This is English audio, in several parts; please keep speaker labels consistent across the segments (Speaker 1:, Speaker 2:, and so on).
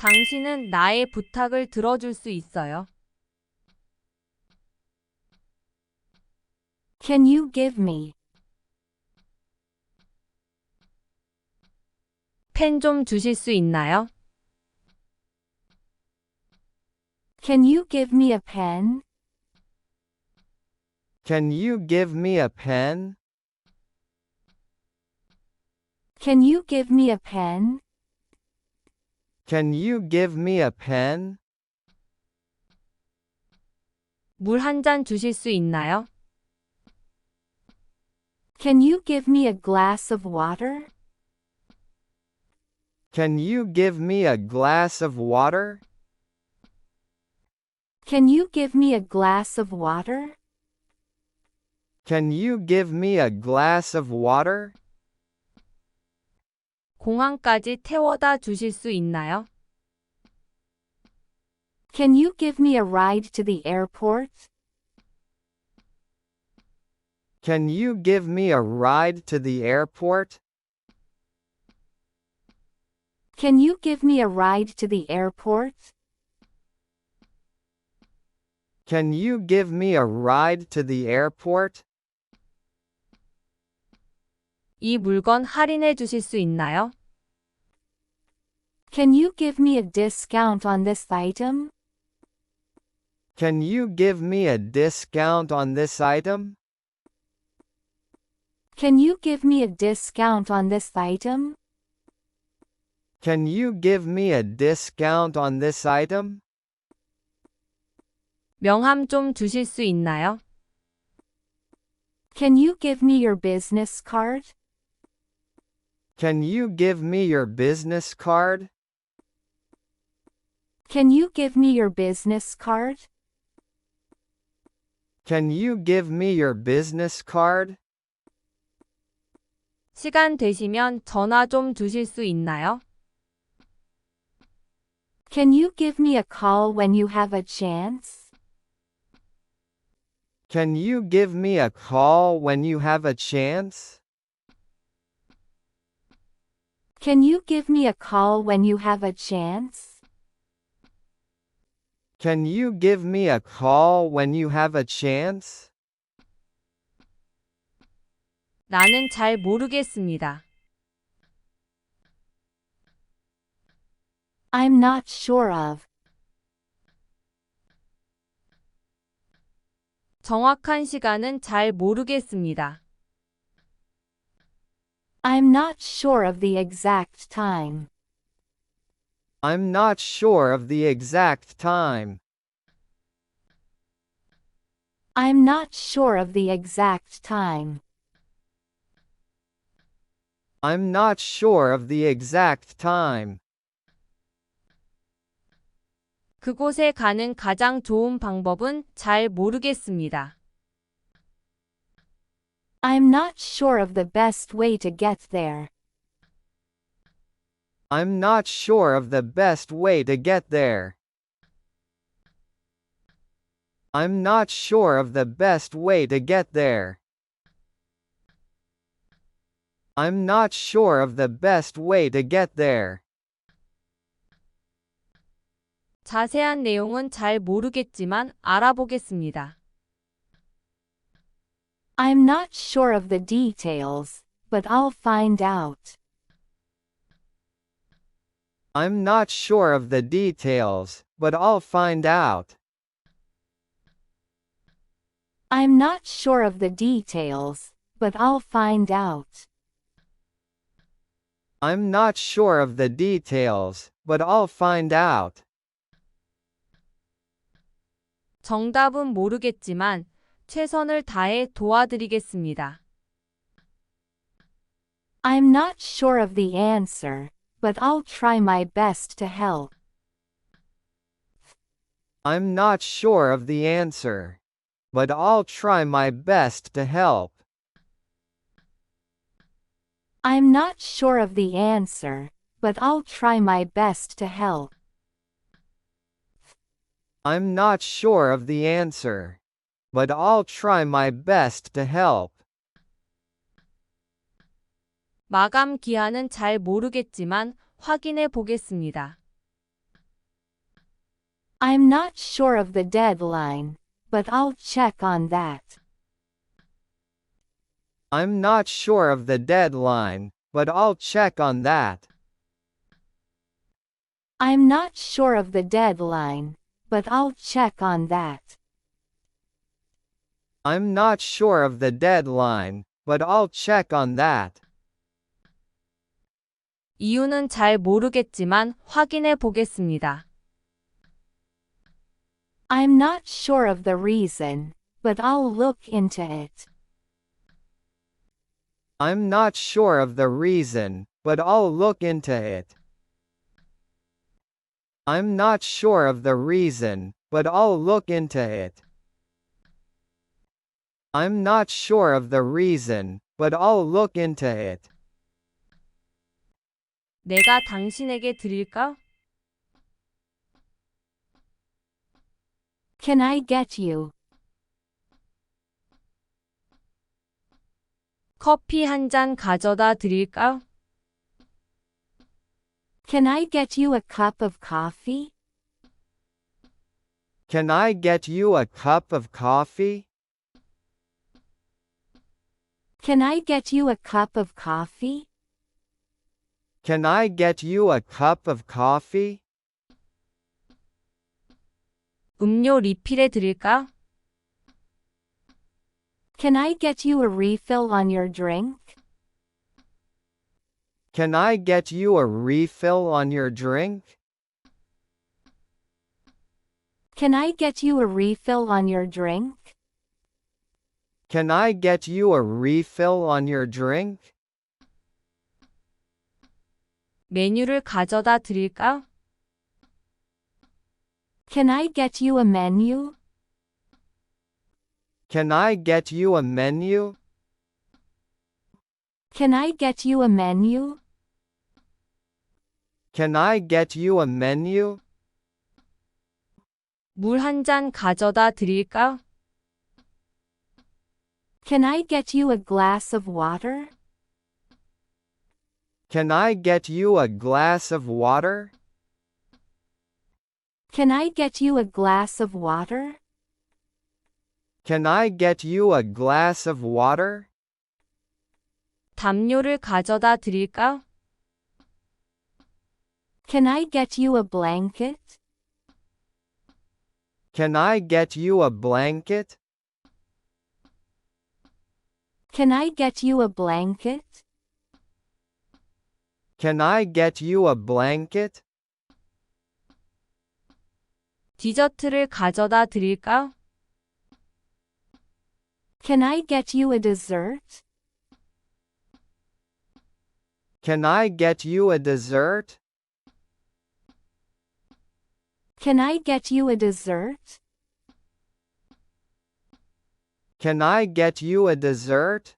Speaker 1: 당신은 나의 부탁을 들어줄 수 있어요.
Speaker 2: Can you give me?
Speaker 1: 펜 좀 주실 수 있나요?
Speaker 2: Can you give me a pen?
Speaker 3: Can you give me a pen?
Speaker 2: Can you give me a pen?
Speaker 3: Can you give me a pen?
Speaker 1: 물 한 잔 주실 수 있나요?
Speaker 2: Can you give me a glass of water?
Speaker 3: Can you give me a glass of water?
Speaker 2: Can you give me a glass of water?
Speaker 3: Can you give me a glass of water?
Speaker 1: 공항까지 태워다 주실 수 있나요?
Speaker 2: Can you give me a ride to the airport?
Speaker 3: Can you give me a ride to the airport?
Speaker 2: Can you give me a ride to the airport?
Speaker 3: Can you give me a ride to the airport?
Speaker 1: 이 물건 할인해 주실 수 있나요?
Speaker 2: Can you give me a discount on this item?
Speaker 3: Can you give me a discount on this item?
Speaker 2: Can you give me a discount on this item?
Speaker 3: Can you give me a discount on this item?
Speaker 1: 명함 좀 주실 수 있나요?
Speaker 2: Can you give me your business card?
Speaker 3: Can you give me your business card?
Speaker 2: Can you give me your business card?
Speaker 3: Can you give me your business card?
Speaker 1: 시간 되시면 전화 좀 주실 수 있나요?
Speaker 2: Can you give me a call when you have a chance?
Speaker 3: Can you give me a call when you have a chance?
Speaker 2: Can you give me a call when you have a chance?
Speaker 3: Can you give me a call when you have a chance?
Speaker 1: 나는 잘 모르겠습니다.
Speaker 2: I'm not sure of.
Speaker 1: 정확한 시간은 잘 모르겠습니다.
Speaker 2: I'm not sure of the exact time.
Speaker 3: I'm not sure of the exact time.
Speaker 2: I'm not sure of the exact time.
Speaker 3: I'm not sure of the exact time.
Speaker 1: 그곳에 가는 가장 좋은 방법은 잘 모르겠습니다.
Speaker 2: I'm not sure of the best way to get there.
Speaker 3: I'm not sure of the best way to get there. I'm not sure of the best way to get there. I'm not sure of the best way to get there.
Speaker 1: 자세한 내용은 잘 모르겠지만 알아보겠습니다.
Speaker 2: I'm not sure of the details, but I'll find out.
Speaker 3: I'm not sure of the details, but I'll find out.
Speaker 2: I'm not sure of the details, but I'll find out.
Speaker 3: I'm not sure of the details, but I'll find out.
Speaker 1: 정답은 모르겠지만 최선을 다해 도와드리겠습니다.
Speaker 2: I'm not sure of the answer, but I'll try my best to help.
Speaker 3: I'm not sure of the answer, but I'll try my best to help.
Speaker 2: I'm not sure of the answer, but I'll try my best to help.
Speaker 3: I'm not sure of the answer, but I'll try my best to help.
Speaker 1: 마감 기한은 잘 모르겠지만 확인해 보겠습니다.
Speaker 2: I'm not sure of the deadline, but I'll check on that.
Speaker 3: I'm not sure of the deadline, but I'll check on that.
Speaker 2: I'm not sure of the deadline, but I'll check on that.
Speaker 3: I'm not sure of the deadline, but I'll check on that.
Speaker 1: 이유는 잘 모르겠지만 확인해 보겠습니다.
Speaker 2: I'm not sure of the reason, but I'll look into it.
Speaker 3: I'm not sure of the reason, but I'll look into it. I'm not sure of the reason, but I'll look into it. I'm not sure of the reason, but I'll look into it.
Speaker 1: 내가 당신에게 드릴까?
Speaker 2: Can I get you?
Speaker 1: 커피 한 잔 가져다 드릴까?
Speaker 2: Can I get you a cup of coffee?
Speaker 3: Can I get you a cup of coffee?
Speaker 2: Can I get you a cup of coffee?
Speaker 3: Can I get you a cup of coffee?
Speaker 1: 음료 리필해 드릴까?
Speaker 2: Can I get you a refill on your drink?
Speaker 3: Can I get you a refill on your drink?
Speaker 2: Can I get you a refill on your drink?
Speaker 3: Can I get you a refill on your drink?
Speaker 1: 메뉴를 가져다 드릴까?
Speaker 2: Can I get you a menu?
Speaker 3: Can I get you a menu?
Speaker 2: Can I get you a menu?
Speaker 3: Can I get you a menu?
Speaker 1: 물 한 잔 가져다 드릴까?
Speaker 2: Can I get you a glass of water?
Speaker 3: Can I get you a glass of water?
Speaker 2: Can I get you a glass of water?
Speaker 3: Can I get you a glass of water?
Speaker 1: 담요를 가져다 드릴까?
Speaker 2: Can I get you a blanket?
Speaker 3: Can I get you a blanket?
Speaker 2: Can I get you a blanket?
Speaker 3: Can I get you a blanket?
Speaker 1: 디저트를 가져다 드릴까?
Speaker 2: Can I get you a dessert?
Speaker 3: Can I get you a dessert?
Speaker 2: Can I get you a dessert?
Speaker 3: Can I get you a dessert?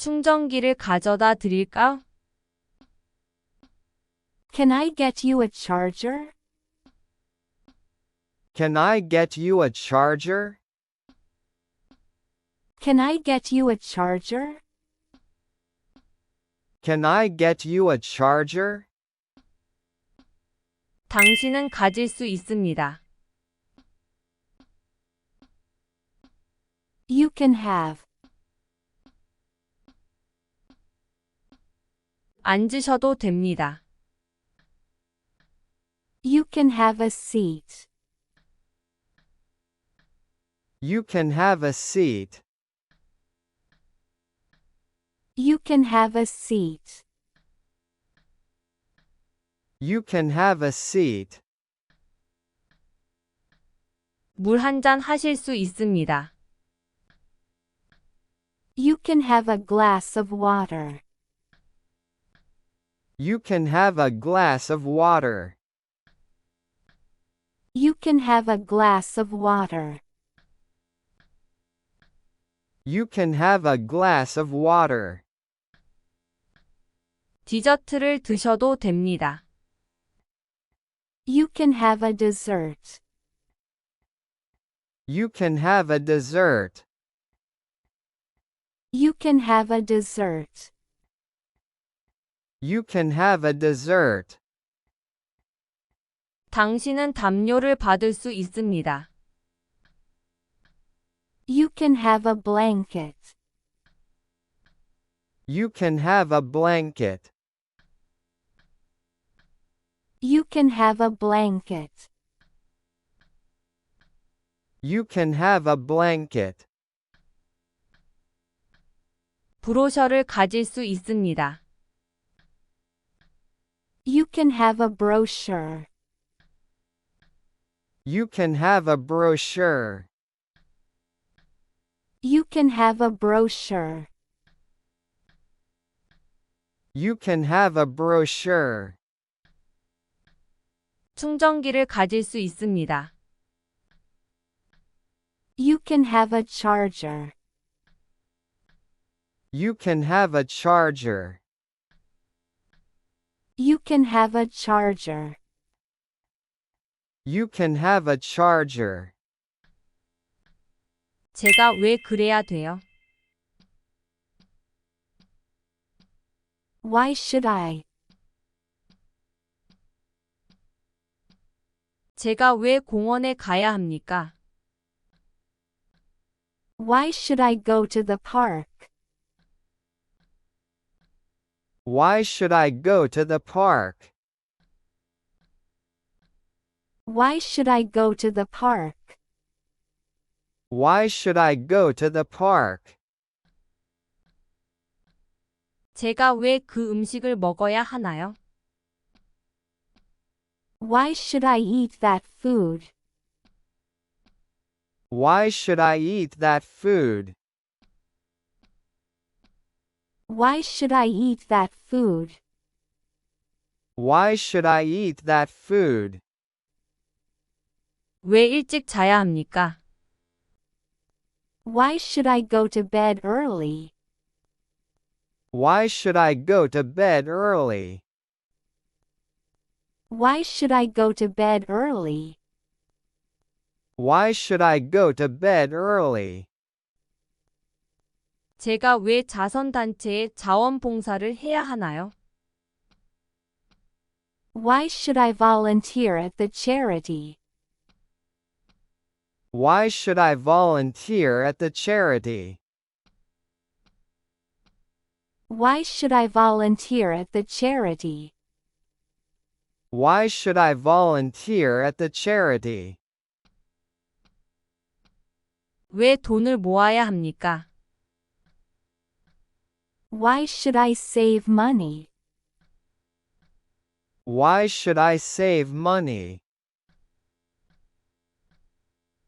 Speaker 1: 충전기를 가져다 드릴까?
Speaker 2: Can I get you a charger?
Speaker 3: Can I get you a charger?
Speaker 2: Can I get you a charger?
Speaker 3: Can I get you a charger?
Speaker 1: 당신은 가질 수 있습니다.
Speaker 2: You can have.
Speaker 1: 앉으셔도 됩니다.
Speaker 2: You can have a seat.
Speaker 3: You can have a seat.
Speaker 2: You can have a seat.
Speaker 3: You can have a seat.
Speaker 1: 물 한 잔 하실 수 있습니다.
Speaker 2: You can have a glass of water.
Speaker 3: You can have a glass of water.
Speaker 2: You can have a glass of water.
Speaker 3: You can have a glass of water.
Speaker 1: 디저트를 드셔도 됩니다.
Speaker 2: You can have a dessert.
Speaker 3: You can have a dessert.
Speaker 2: You can have a dessert.
Speaker 3: You can have a dessert.
Speaker 1: 당신은 담요를 받을 수 있습니다.
Speaker 2: You can have a blanket.
Speaker 3: You can have a blanket.
Speaker 2: You can have a blanket.
Speaker 3: You can have a blanket.
Speaker 1: 브로셔를 가질 수 있습니다.
Speaker 2: You can have a brochure.
Speaker 3: You can have a brochure.
Speaker 2: You can have a brochure.
Speaker 3: You can have a brochure.
Speaker 1: 충전기를 가질 수 있습니다.
Speaker 2: You can have a charger.
Speaker 3: You can have a charger.
Speaker 2: You can have a charger.
Speaker 3: You can have a charger.
Speaker 1: 제가 왜 그래야 돼요?
Speaker 2: Why should I?
Speaker 1: 제가 왜 공원에 가야 합니까?
Speaker 2: Why should I go to the park?
Speaker 3: Why should I go to the park?
Speaker 2: Why should I go to the park?
Speaker 3: Why should I go to the park?
Speaker 1: 제가 왜 그 음식을 먹어야 하나요?
Speaker 2: Why should I eat that food?
Speaker 3: Why should I eat that food?
Speaker 2: Why should I eat that food?
Speaker 3: Why should I eat that food?
Speaker 1: 왜 일찍 자야 합니까?
Speaker 2: Why should I go to bed early?
Speaker 3: Why should I go to bed early?
Speaker 2: Why should I go to bed early?
Speaker 3: Why should I go to bed early?
Speaker 1: 제가 왜 자선단체에 자원봉사를 해야 하나요?
Speaker 2: Why should I volunteer at the charity?
Speaker 3: Why should I volunteer at the charity?
Speaker 2: Why should I volunteer at the charity?
Speaker 3: Why should I volunteer at the charity?
Speaker 1: 왜 돈을 모아야 합니까?
Speaker 2: Why should I save money?
Speaker 3: Why should I save money?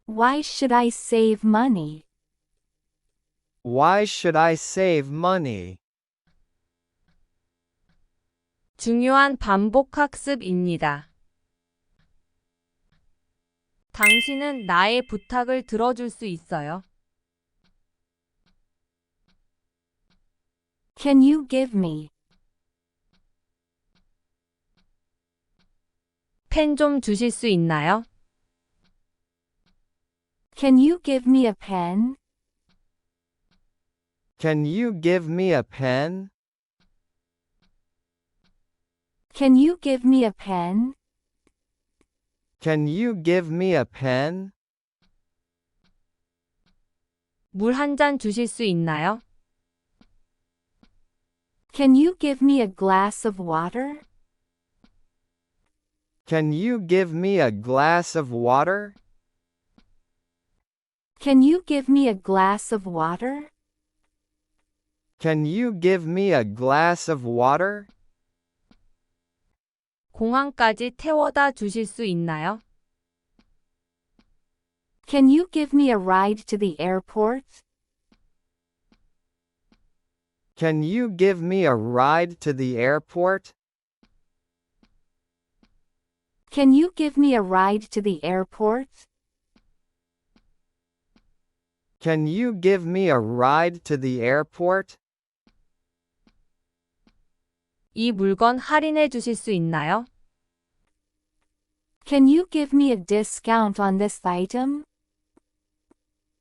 Speaker 2: Why should I save money?
Speaker 3: Why should I save money?
Speaker 1: 중요한 반복 학습입니다. 당신은 나의 부탁을 들어줄 수 있어요?
Speaker 2: Can you give me?
Speaker 1: 펜 좀 주실 수 있나요?
Speaker 2: Can you give me a pen?
Speaker 3: Can you give me a pen?
Speaker 2: Can you give me a pen?
Speaker 3: Can you give me a pen?
Speaker 1: 물 한 잔 주실 수 있나요?
Speaker 2: Can you give me a glass of water?
Speaker 3: Can you give me a glass of water?
Speaker 2: Can you give me a glass of water?
Speaker 3: Can you give me a glass of water?
Speaker 1: 공항까지 태워다 주실 수 있나요?
Speaker 2: Can you give me a ride to the airport?
Speaker 3: Can you give me a ride to the airport?
Speaker 2: Can you give me a ride to the airport?
Speaker 3: Can you give me a ride to the airport?
Speaker 1: 이 물건 할인해 주실 수 있나요?
Speaker 2: Can you give me a discount on this item?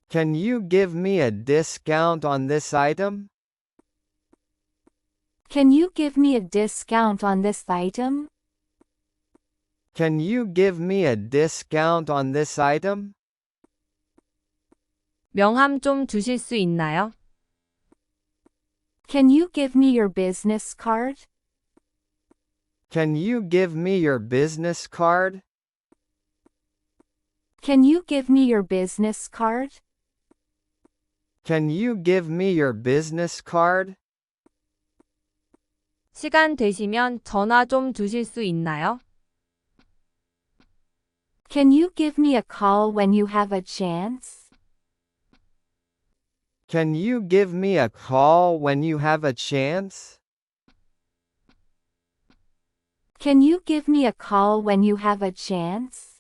Speaker 3: Can you give me a discount on this item?
Speaker 2: Can you give me a discount on this item?
Speaker 3: Can you give me a discount on this item?
Speaker 1: 명함 좀 주실 수 있나요?
Speaker 2: Can you give me your business card?
Speaker 3: Can you give me your business card?
Speaker 2: Can you give me your business card?
Speaker 3: Can you give me your business card?
Speaker 1: 시간 되시면 전화 좀 주실 수 있나요?
Speaker 2: Can you give me a call when you have a chance?
Speaker 3: Can you give me a call when you have a chance?
Speaker 2: Can you give me a call when you have a chance?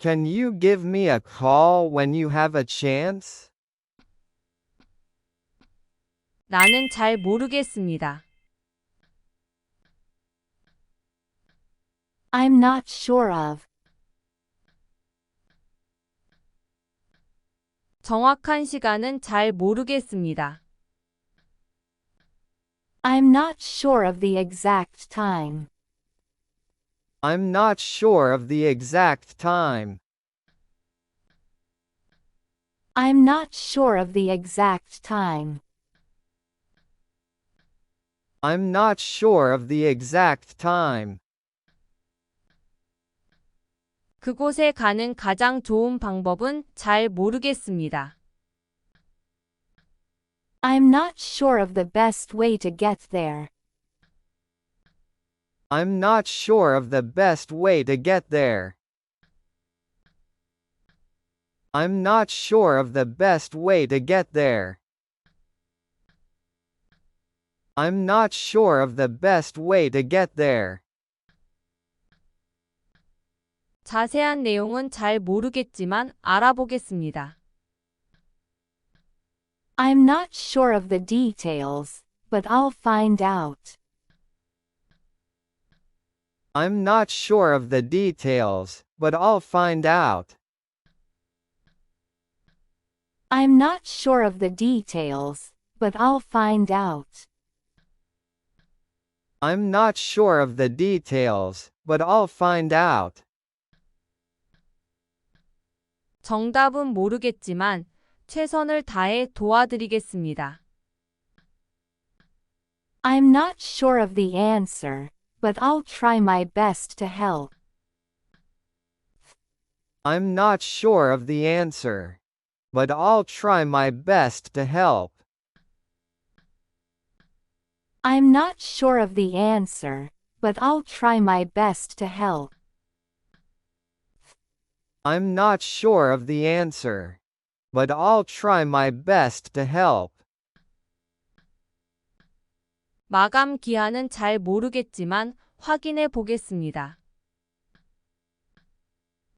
Speaker 3: Can you give me a call when you have a chance?
Speaker 1: 나는 잘 모르겠습니다.
Speaker 2: I'm not sure of.
Speaker 1: 정확한 시간은 잘 모르겠습니다.
Speaker 2: I'm not sure of the exact time.
Speaker 3: I'm not sure of the exact time.
Speaker 2: I'm not sure of the exact time.
Speaker 3: I'm not sure of the exact time.
Speaker 1: 그곳에 가는 가장 좋은 방법은 잘 모르겠습니다.
Speaker 2: I'm not sure of the best way to get there.
Speaker 3: I'm not sure of the best way to get there. I'm not sure of the best way to get there. I'm not sure of the best way to get there.
Speaker 1: 자세한 내용은 잘 모르겠지만 알아보겠습니다.
Speaker 2: I'm not sure of the details, but I'll find out.
Speaker 3: I'm not sure of the details, but I'll find out.
Speaker 2: I'm not sure of the details, but I'll find out.
Speaker 3: I'm not sure of the details, but I'll find out.
Speaker 1: 정답은 모르겠지만 최선을 다해 도와드리겠습니다.
Speaker 2: I'm not sure of the answer, but I'll try my best to help.
Speaker 3: I'm not sure of the answer, but I'll try my best to help.
Speaker 2: I'm not sure of the answer, but I'll try my best to help.
Speaker 3: I'm not sure of the answer, but I'll try my best to help.
Speaker 1: 마감 기한은 잘 모르겠지만 확인해 보겠습니다.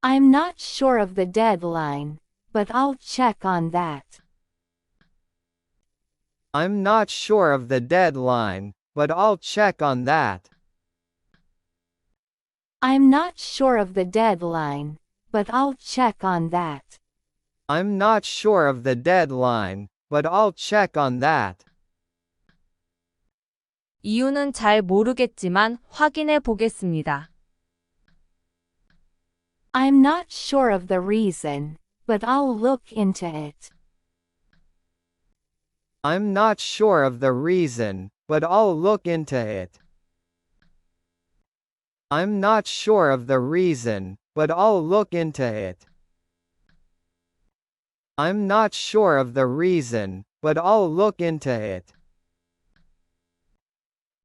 Speaker 2: I'm not sure of the deadline, but I'll check on that.
Speaker 3: I'm not sure of the deadline, but I'll check on that.
Speaker 2: I'm not sure of the deadline, but I'll check on that.
Speaker 3: I'm not sure of the deadline, but I'll check on that.
Speaker 1: 이유는 잘 모르겠지만 확인해 보겠습니다.
Speaker 2: I'm not sure of the reason, but I'll look into it.
Speaker 3: I'm not sure of the reason, but I'll look into it. I'm not sure of the reason, but I'll look into it. I'm not sure of the reason, but I'll look into it.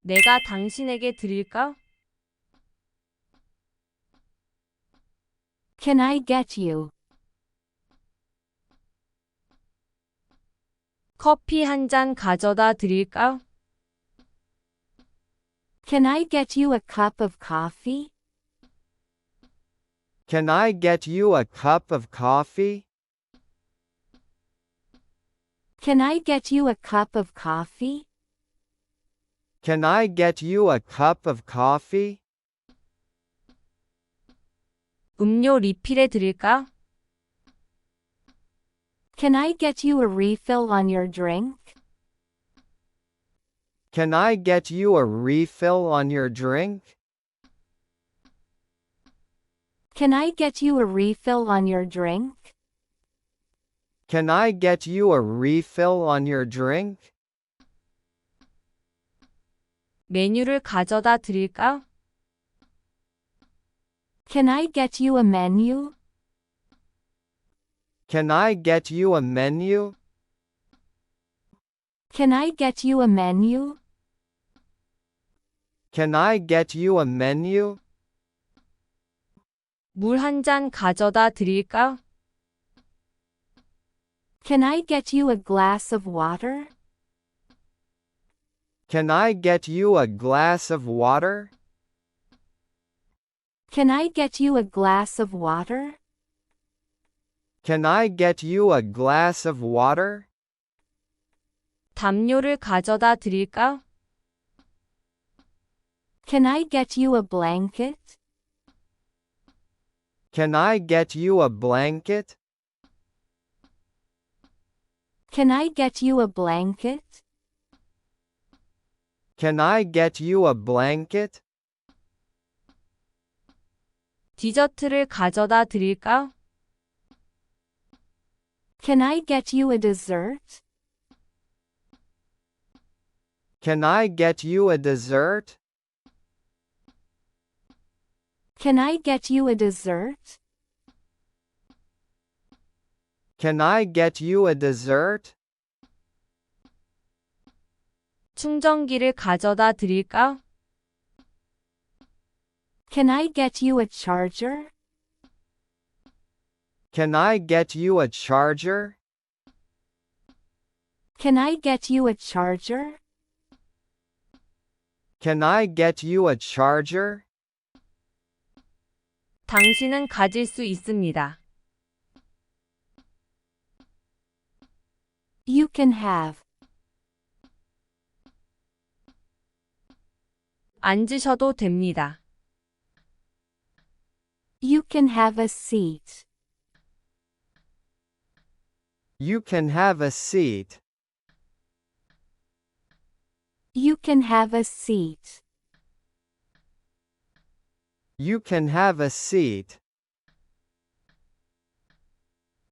Speaker 1: 내가 당신에게 드릴까?
Speaker 2: Can I get you?
Speaker 1: 커피 한 잔 가져다 드릴까?
Speaker 2: Can I get you a cup of coffee?
Speaker 3: Can I get you a cup of coffee?
Speaker 2: Can I get you a cup of coffee?
Speaker 3: Can I get you a cup of coffee?
Speaker 1: 음료 리필해 드릴까?
Speaker 2: Can I get you a refill on your drink?
Speaker 3: Can I get you a refill on your drink?
Speaker 2: Can I get you a refill on your drink?
Speaker 3: Can I get you a refill on your drink?
Speaker 1: 메뉴를 가져다 드릴까요?
Speaker 2: Can I get you a menu?
Speaker 3: Can I get you a menu?
Speaker 2: Can I get you a menu?
Speaker 3: Can I get you a menu?
Speaker 1: 물 한 잔 가져다 드릴까요?
Speaker 2: Can I get you a glass of water?
Speaker 3: Can I get you a glass of water?
Speaker 2: Can I get you a glass of water?
Speaker 3: Can I get you a glass of water?
Speaker 1: 담요를 가져다 드릴까요?
Speaker 2: Can I get you a blanket?
Speaker 3: Can I get you a blanket?
Speaker 2: Can I get you a blanket?
Speaker 3: Can I get you a blanket?
Speaker 1: 디저트를 가져다 드릴까요?
Speaker 2: Can I get you a dessert?
Speaker 3: Can I get you a dessert?
Speaker 2: Can I get you a dessert?
Speaker 3: Can I get you a dessert?
Speaker 1: 충전기를 가져다 드릴까요?
Speaker 2: Can I get you a charger?
Speaker 3: Can I get you a charger?
Speaker 2: Can I get you a charger?
Speaker 3: Can I get you a charger?
Speaker 1: 당신은 가질 수 있습니다.
Speaker 2: You can have.
Speaker 1: 앉으셔도 됩니다.
Speaker 2: You can have a seat.
Speaker 3: You can have a seat.
Speaker 2: You can have a seat.
Speaker 3: You can have a seat.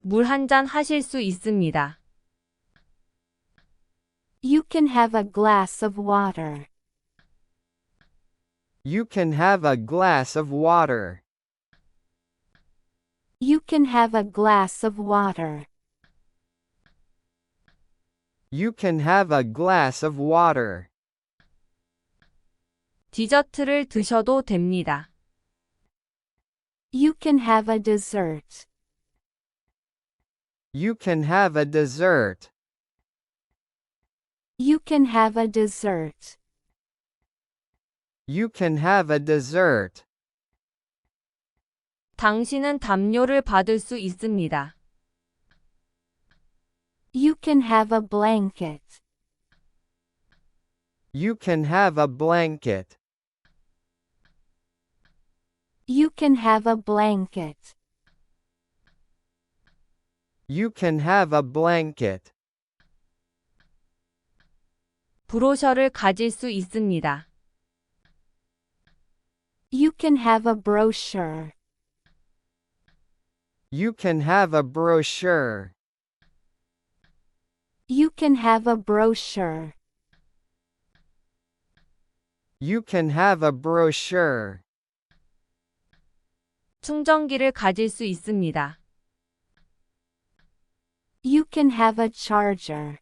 Speaker 1: 물 한 잔 하실 수 있습니다.
Speaker 2: You can have a glass of water.
Speaker 3: You can have a glass of water.
Speaker 2: You can have a glass of water.
Speaker 3: You can have a glass of water.
Speaker 1: 디저트를 드셔도 됩니다.
Speaker 2: You can have a dessert.
Speaker 3: You can have a dessert.
Speaker 2: You can have a dessert.
Speaker 3: You can have a dessert.
Speaker 1: 당신은 담요를 받을 수 있습니다.
Speaker 2: You can have a blanket.
Speaker 3: You can have a blanket.
Speaker 2: You can have a blanket.
Speaker 3: You can have a blanket.
Speaker 1: 브로셔를 가질 수 있습니다.
Speaker 2: You can have a brochure.
Speaker 3: You can have a brochure.
Speaker 2: You can have a brochure.
Speaker 3: You can have a brochure.
Speaker 1: 충전기를 가질 수 있습니다.
Speaker 2: You can have a charger.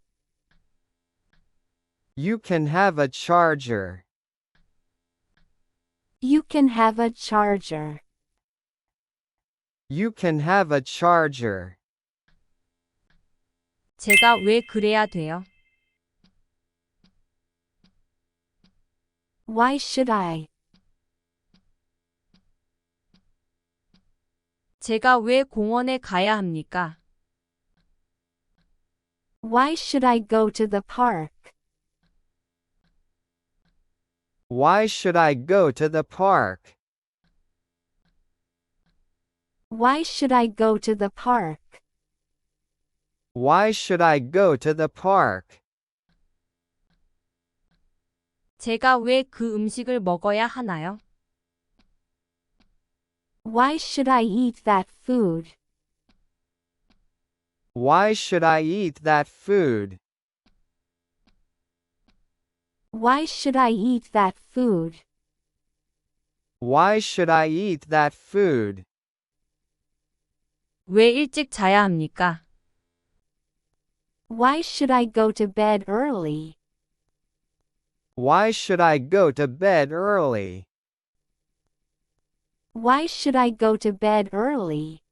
Speaker 3: You can have a charger.
Speaker 2: You can have a charger.
Speaker 3: You can have a charger.
Speaker 1: 제가 왜 그래야 돼요?
Speaker 2: Why should I?
Speaker 1: 제가 왜 공원에 가야 합니까?
Speaker 2: Why should I go to the park?
Speaker 3: Why should I go to the park?
Speaker 2: Why should I go to the park?
Speaker 3: Why should I go to the park?
Speaker 1: 제가 왜 그 음식을 먹어야 하나요?
Speaker 2: Why should I eat that food?
Speaker 3: Why should I eat that food?
Speaker 2: Why should I eat that food?
Speaker 3: Why should I eat that food?
Speaker 1: 왜 일찍 자야 합니까?
Speaker 2: Why should I go to bed early?
Speaker 3: Why should I go to bed early?
Speaker 2: Why should I go to bed early?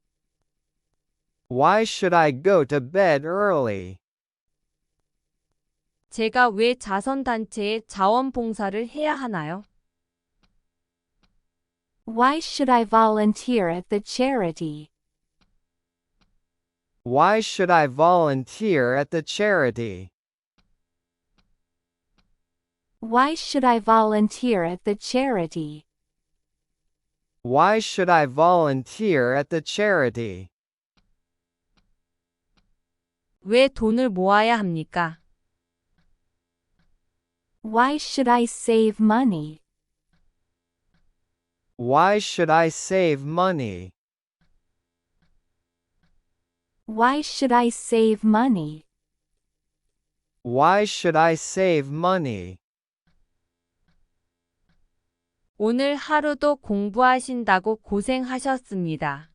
Speaker 3: Why should I go to bed early?
Speaker 1: 제가 왜 자선단체에 자원봉사를 해야 하나요?
Speaker 2: Why should I volunteer at the charity?
Speaker 3: Why should I volunteer at the charity?
Speaker 2: Why should I volunteer at the charity?
Speaker 3: Why should I volunteer at the charity?
Speaker 1: 왜 돈을 모아야 합니까?
Speaker 2: Why should I save money?
Speaker 3: Why should I save money?
Speaker 2: Why should I save money?
Speaker 3: Why should I save money?
Speaker 1: 오늘 하루도 공부하신다고 고생하셨습니다.